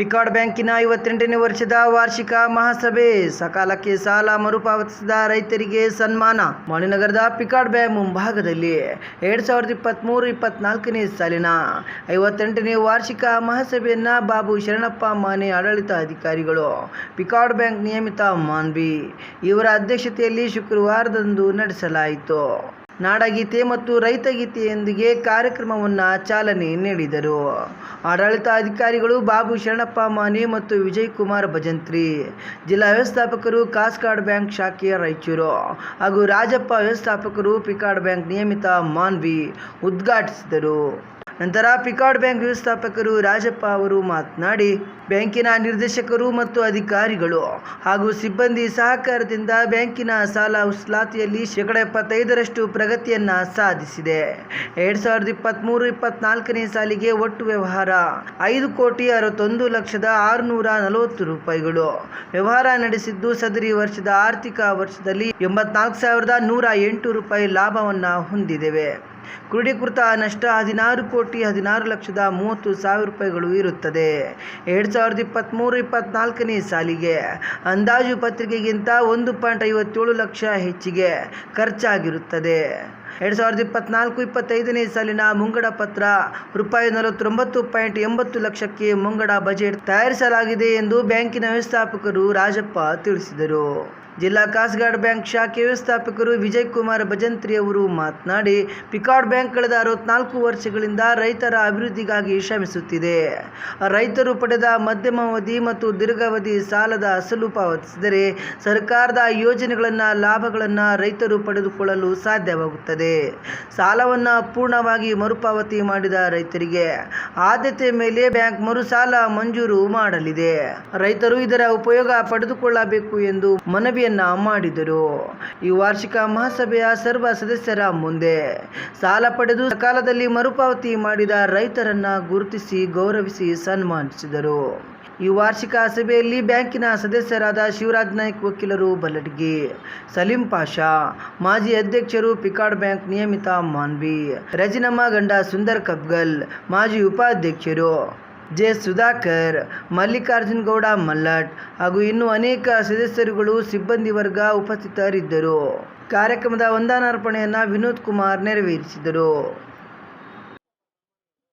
PCARD ಬ್ಯಾಂಕಿನ ಐವತ್ತೆಂಟನೇ ವರ್ಷದ ವಾರ್ಷಿಕ ಮಹಾಸಭೆ. ಸಕಾಲಕ್ಕೆ ಸಾಲ ಮರುಪಾವತಿಸಿದ ರೈತರಿಗೆ ಸನ್ಮಾನ. ಮಣಿನಗರದ ಪಿಕಾರ್ಡ್ ಬ್ಯಾಂಕ್ ಮುಂಭಾಗದಲ್ಲಿ ಎರಡ್ ಸಾವಿರದ ಇಪ್ಪತ್ಮೂರು ಇಪ್ಪತ್ನಾಲ್ಕನೇ ಸಾಲಿನ ಐವತ್ತೆಂಟನೇ ವಾರ್ಷಿಕ ಮಹಾಸಭೆಯನ್ನ ಬಾಬು ಶರಣಪ್ಪ ಮಾನೆ ಆಡಳಿತ ಅಧಿಕಾರಿಗಳು, ಪಿಕಾರ್ಡ್ ಬ್ಯಾಂಕ್ ನಿಯಮಿತ ಮಾನ್ವಿ ಇವರ ಅಧ್ಯಕ್ಷತೆಯಲ್ಲಿ ಶುಕ್ರವಾರದಂದು ನಡೆಸಲಾಯಿತು. ನಾಡಗೀತೆ ಮತ್ತು ರೈತಗೀತೆಯೊಂದಿಗೆ ಕಾರ್ಯಕ್ರಮವನ್ನು ಚಾಲನೆ ನೀಡಿದರು. ಆಡಳಿತಾಧಿಕಾರಿಗಳು ಬಾಬು ಶರಣಪ್ಪ ಮಾನೆ ಮತ್ತು ವಿಜಯ್ ಕುಮಾರ್ ಭಜಂತ್ರಿ, ಜಿಲ್ಲಾ ವ್ಯವಸ್ಥಾಪಕರು ಕಾಸ್ಕಾಡ್ ಬ್ಯಾಂಕ್ ಶಾಖೆಯ ರಾಯಚೂರು ಹಾಗೂ ರಾಜಪ್ಪ ವ್ಯವಸ್ಥಾಪಕರು ಪಿಕಾರ್ಡ್ ಬ್ಯಾಂಕ್ ನಿಯಮಿತ ಮಾನ್ವಿ ಉದ್ಘಾಟಿಸಿದರು. ನಂತರ ಪಿಕಾರ್ಡ್ ಬ್ಯಾಂಕ್ ವ್ಯವಸ್ಥಾಪಕರು ರಾಜಪ್ಪ ಅವರು ಮಾತನಾಡಿ, ಬ್ಯಾಂಕಿನ ನಿರ್ದೇಶಕರು ಮತ್ತು ಅಧಿಕಾರಿಗಳು ಹಾಗೂ ಸಿಬ್ಬಂದಿ ಸಹಕಾರದಿಂದ ಬ್ಯಾಂಕಿನ ಸಾಲ ಉಸ್ಲಾತಿಯಲ್ಲಿ ಶೇಕಡ ಎಪ್ಪತ್ತೈದರಷ್ಟು ಪ್ರಗತಿಯನ್ನು ಸಾಧಿಸಿದೆ. ಎರಡು ಸಾವಿರದ ಇಪ್ಪತ್ತ್ಮೂರು ಇಪ್ಪತ್ನಾಲ್ಕನೇ ಸಾಲಿಗೆ ಒಟ್ಟು ವ್ಯವಹಾರ ಐದು ಕೋಟಿ ಅರವತ್ತೊಂದು ಲಕ್ಷದ ಆರುನೂರ ನಲವತ್ತು ರೂಪಾಯಿಗಳು. ವ್ಯವಹಾರ ನಡೆಸಿದ್ದು ಸದರಿ ವರ್ಷದ ಆರ್ಥಿಕ ವರ್ಷದಲ್ಲಿ ಎಂಬತ್ನಾಲ್ಕು ಸಾವಿರದ ನೂರ ಎಂಟು ರೂಪಾಯಿ ಲಾಭವನ್ನು ಹೊಂದಿದ್ದೇವೆ. ಕ್ರೋಢೀಕೃತ ನಷ್ಟ ಹದಿನಾರು ಕೋಟಿ ಹದಿನಾರು ಲಕ್ಷದ ಮೂವತ್ತು ಸಾವಿರ ರೂಪಾಯಿಗಳು ಇರುತ್ತದೆ. ಎರಡು ಸಾವಿರದ ಇಪ್ಪತ್ತ್ಮೂರು ಇಪ್ಪತ್ತ್ನಾಲ್ಕನೇ ಸಾಲಿಗೆ ಅಂದಾಜು ಪತ್ರಿಕೆಗಿಂತ ಒಂದು ಪಾಯಿಂಟ್ ಐವತ್ತೇಳು ಲಕ್ಷ ಹೆಚ್ಚಿಗೆ ಖರ್ಚಾಗಿರುತ್ತದೆ. ಎರಡು ಸಾವಿರದ ಇಪ್ಪತ್ನಾಲ್ಕು ಇಪ್ಪತ್ತೈದನೇ ಸಾಲಿನ ಮುಂಗಡ ಪತ್ರ ರೂಪಾಯಿ ನಲವತ್ತೊಂಬತ್ತು ಪಾಯಿಂಟ್ ಎಂಬತ್ತು ಲಕ್ಷಕ್ಕೆ ಮುಂಗಡ ಬಜೆಟ್ ತಯಾರಿಸಲಾಗಿದೆ ಎಂದು ಬ್ಯಾಂಕಿನ ವ್ಯವಸ್ಥಾಪಕರು ರಾಜಪ್ಪ ತಿಳಿಸಿದರು. ಜಿಲ್ಲಾ ಕಾಸ್ಗಾಡ್ ಬ್ಯಾಂಕ್ ಶಾಖೆ ವ್ಯವಸ್ಥಾಪಕರು ವಿಜಯ್ ಕುಮಾರ್ ಭಜಂತ್ರಿ ಅವರು ಮಾತನಾಡಿ ಪಿಕಾರ್ಡ್ ಬ್ಯಾಂಕ್ ಕಳೆದ ಅರವತ್ನಾಲ್ಕು ವರ್ಷಗಳಿಂದ ರೈತರ ಅಭಿವೃದ್ಧಿಗಾಗಿ ಶ್ರಮಿಸುತ್ತಿದೆ. ರೈತರು ಪಡೆದ ಮಧ್ಯಮಾವಧಿ ಮತ್ತು ದೀರ್ಘಾವಧಿ ಸಾಲದ ಅಸಲು ಪಾವತಿಸಿದರೆ ಸರ್ಕಾರದ ಯೋಜನೆಗಳನ್ನು, ಲಾಭಗಳನ್ನು ರೈತರು ಪಡೆದುಕೊಳ್ಳಲು ಸಾಧ್ಯವಾಗುತ್ತದೆ. ಸಾಲವನ್ನು ಪೂರ್ಣವಾಗಿ ಮರುಪಾವತಿ ಮಾಡಿದ ರೈತರಿಗೆ ಆದ್ಯತೆ ಮೇಲೆ ಬ್ಯಾಂಕ್ ಮರುಸಾಲ ಮಂಜೂರು ಮಾಡಲಿದೆ. ರೈತರು ಇದರ ಉಪಯೋಗ ಪಡೆದುಕೊಳ್ಳಬೇಕು ಎಂದು ಮನವಿಯನ್ನ ಮಾಡಿದರು. ಈ ವಾರ್ಷಿಕ ಮಹಾಸಭೆಯ ಸರ್ವ ಸದಸ್ಯರ ಮುಂದೆ ಸಾಲ ಪಡೆದು ಸಕಾಲದಲ್ಲಿ ಮರುಪಾವತಿ ಮಾಡಿದ ರೈತರನ್ನ ಗುರುತಿಸಿ ಗೌರವಿಸಿ ಸನ್ಮಾನಿಸಿದರು. ಈ ವಾರ್ಷಿಕ ಸಭೆಯಲ್ಲಿ ಬ್ಯಾಂಕಿನ ಸದಸ್ಯರಾದ ಶಿವರಾಜ್ ನಾಯ್ಕ್ ವಕೀಲರು ಬಲ್ಲಡ್ಗಿ, ಸಲೀಂ ಪಾಷಾ, ಮಾಜಿ ಅಧ್ಯಕ್ಷರು ಪಿಕಾರ್ಡ್ ಬ್ಯಾಂಕ್ ನಿಯಮಿತ ಮಾನ್ವಿ, ರಜಿನಮ್ಮ ಗಂಡ ಸುಂದರ್ ಕಬ್ಗಲ್, ಮಾಜಿ ಉಪಾಧ್ಯಕ್ಷರು ಜೆ. ಸುಧಾಕರ್, ಮಲ್ಲಿಕಾರ್ಜುನ್ ಗೌಡ, ಮಲ್ಲಟ್ ಹಾಗೂ ಇನ್ನೂ ಅನೇಕ ಸದಸ್ಯರುಗಳು ಸಿಬ್ಬಂದಿ ವರ್ಗ ಉಪಸ್ಥಿತರಿದ್ದರು. ಕಾರ್ಯಕ್ರಮದ ವಂದನಾರ್ಪಣೆಯನ್ನು ವಿನೋದ್ ಕುಮಾರ್ ನೆರವೇರಿಸಿದರು.